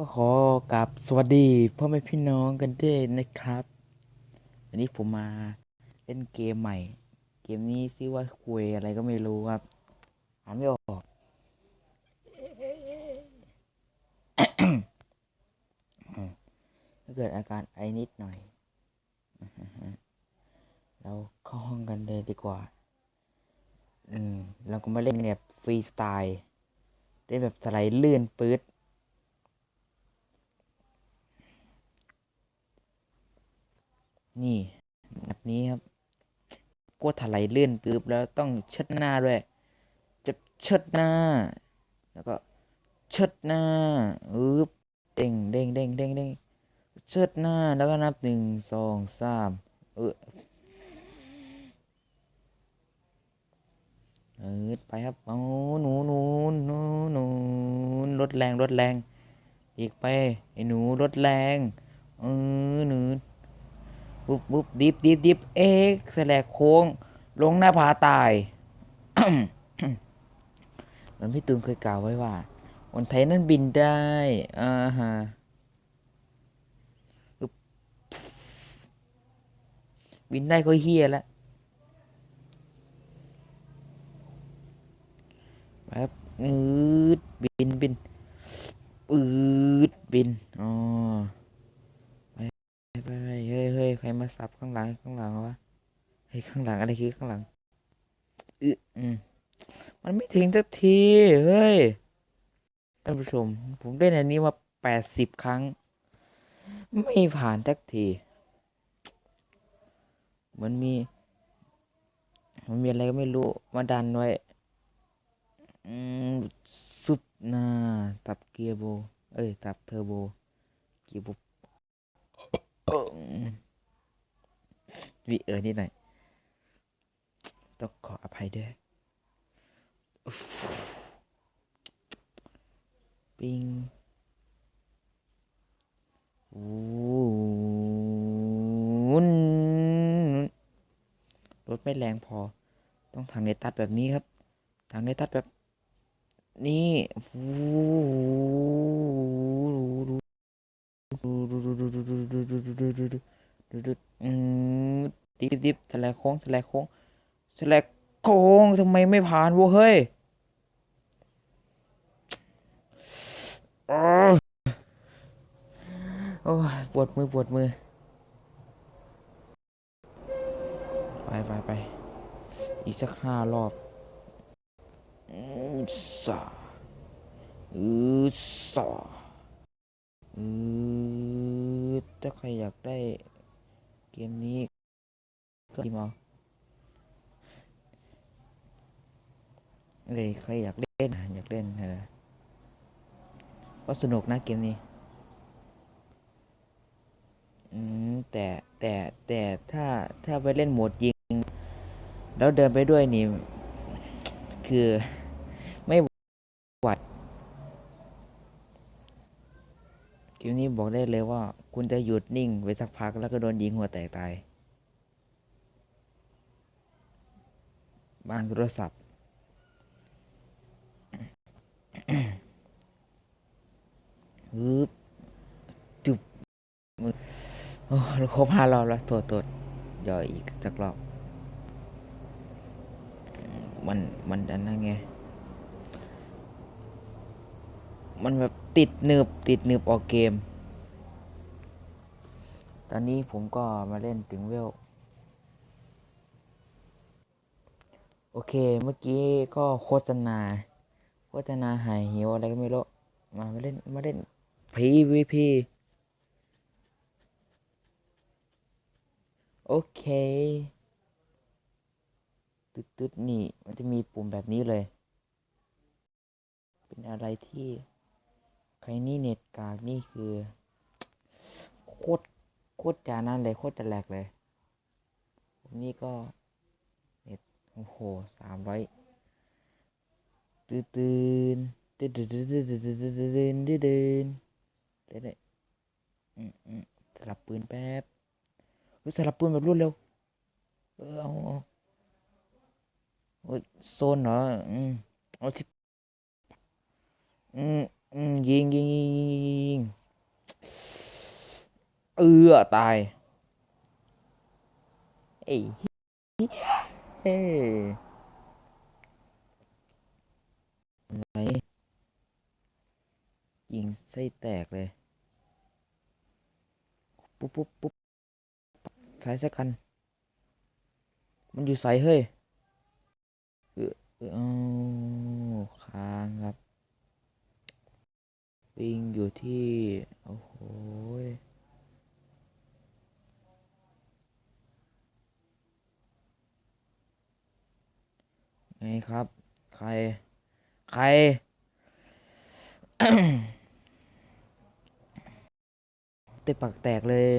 ก็ขอกับสวัสดีพ่อแม่พี่น้องกันด้วยนะครับ วันนี้ผมมาเล่นเกมใหม่ เกมนี้ชื่อว่าคุยอะไรก็ไม่รู้ครับอ่านไม่ออกถ้าเกิดอาการไอนิดหน่อย เราเข้าห้องกันเลยดีกว่า อืมเราก็มาเล่นแบบฟรีสไตล์เล่นแบบสไลด์เลื่อนปื๊ด นี่แบบนี้ครับกดถลายเลื่อนปึ๊บแล้วต้องเชิดหน้าด้วยจะเชิดหน้า แล้วก็เชิดหน้าอึ๊บเด้งเด้งเด้งเด้งเด้งเชิดหน้าแล้วก็นับหนึ่งสองสามเออเออไปครับเอาหนูหนูหนูหนูลดแรงลดแรง อีกไปไอ้หนูลดแรงเออหนู ปุ๊บปุ๊บดิบดิบดิบเอ็กแสลกโค้ง ลงหน้าผาตายหมือนพี่ตูนเคยกล่าวไว้ว่าคนไทยนั้นบินได้อ่าฮะบบินได้ก็เฮียแล้วแบบอืดบินบินอืดบินอ๋อ ไปไปไปเฮ้ยเฮ้ย ใครมาสับข้างหลังข้างหลังวะเฮ้ข้างหลังอะไรคือข้างหลังอืออืมมันไม่ถึงสักทีเฮ้ยท่านผู้ชม ผมเล่นอันนี้มาแปดสิบครั้ง ไม่ผ่านสักทีมันมี มันมีอะไรก็ไม่รู้มาดันไว้อืมซุปหน้าตับเกียร์โบ เอ้ย ตับเทอร์โบ เกียร์โบ วิเออนิดหน่อย ต้องขออภัยด้วยปิงวูนรถไม่แรงพอ ต้องทางในตัดแบบนี้ครับ ทางในตัดแบบนี้วูอืม ดิบดิบแสลโค้งแสลโค้งแสลโค้งทำไมไม่ผ่านวะเฮ้ยโอ้ยปวดมือปวดมือ ไปไปไปอีกสักห้ารอบอือสาอือสาอือถ้าใครอยากได้เกมนี้ ก็พิมพ์เอาเลยใครอยากเล่นอยากเล่นเออก็สนุกนะเกมนี้ อืมแต่แต่แต่ถ้าถ้าไปเล่นโหมดยิง แล้วเดินไปด้วยนี่ คือไม่ไหวเกมนี้บอกได้เลยว่า คุณจะหยุดนิ่งไปสักพักแล้วก็โดนยิงหัวแตกตาย บางโทรศัพท์ ฮึบจุบมือโอ้ครบห้ารอบแล้วตัวตัวย่อยอีกสักรอบ มัน มันอันนั้นไง มันแบบติดหนึบติดหนึบออกเกม ตอนนี้ผมก็มาเล่นถึงเวล โอเค เมื่อกี้ก็โฆษณา โฆษณาหายหิวอะไรก็ไม่รู้ มามาเล่น มาเล่น PVP โอเค ตึ๊ดตึ๊ดนี่ มันจะมีปุ่มแบบนี้เลย เป็นอะไรที่ ใครนี่เน็ตกากนี่คือ โคตร โคตรจานั่นเลย โคตรจะแหลกเลย ผมนี่ก็ โอ้โหสามร้อยตื่นตื่นตื่นตื่นตื่นตื่นตื่นตื่นตื่นตื่นตื่นตื่นเดี๋ยวเดี๋ยวอืมอืมสลับปืนแป๊บเฮ้ยสลับปืนแบบรวดเร็วเออเอาเอาโอ้ยโซนเหรออืมเอาสิอืมอืมยิงยิงยิงยิงยิงยิงเออตายเอ้ยเฮ้ย ไหนยิงไส้แตกเลย ปุ๊บปุ๊บปุ๊บสายสักคัน มันอยู่ใสเฮ้ยเออเออเอาค้างครับ ปิงอยู่ที่ โอ้โหยไง ครับ ใคร ใคร เตะปากแตกเลย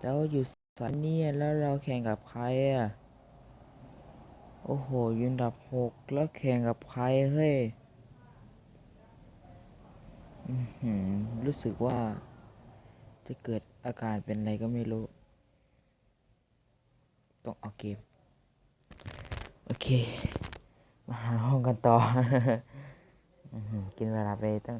แล้วอยู่สันเนี่ยแล้วเราแข่งกับใครอะ โอ้โหยืนดับหกแล้วแข่งกับใครเฮ้ยรู้สึกว่า จะเกิดอาการเป็นอะไรก็ไม่รู้ ต้องเอาเกม โอเค มาหาห้องกันต่อ กินเวลาไปตั้ง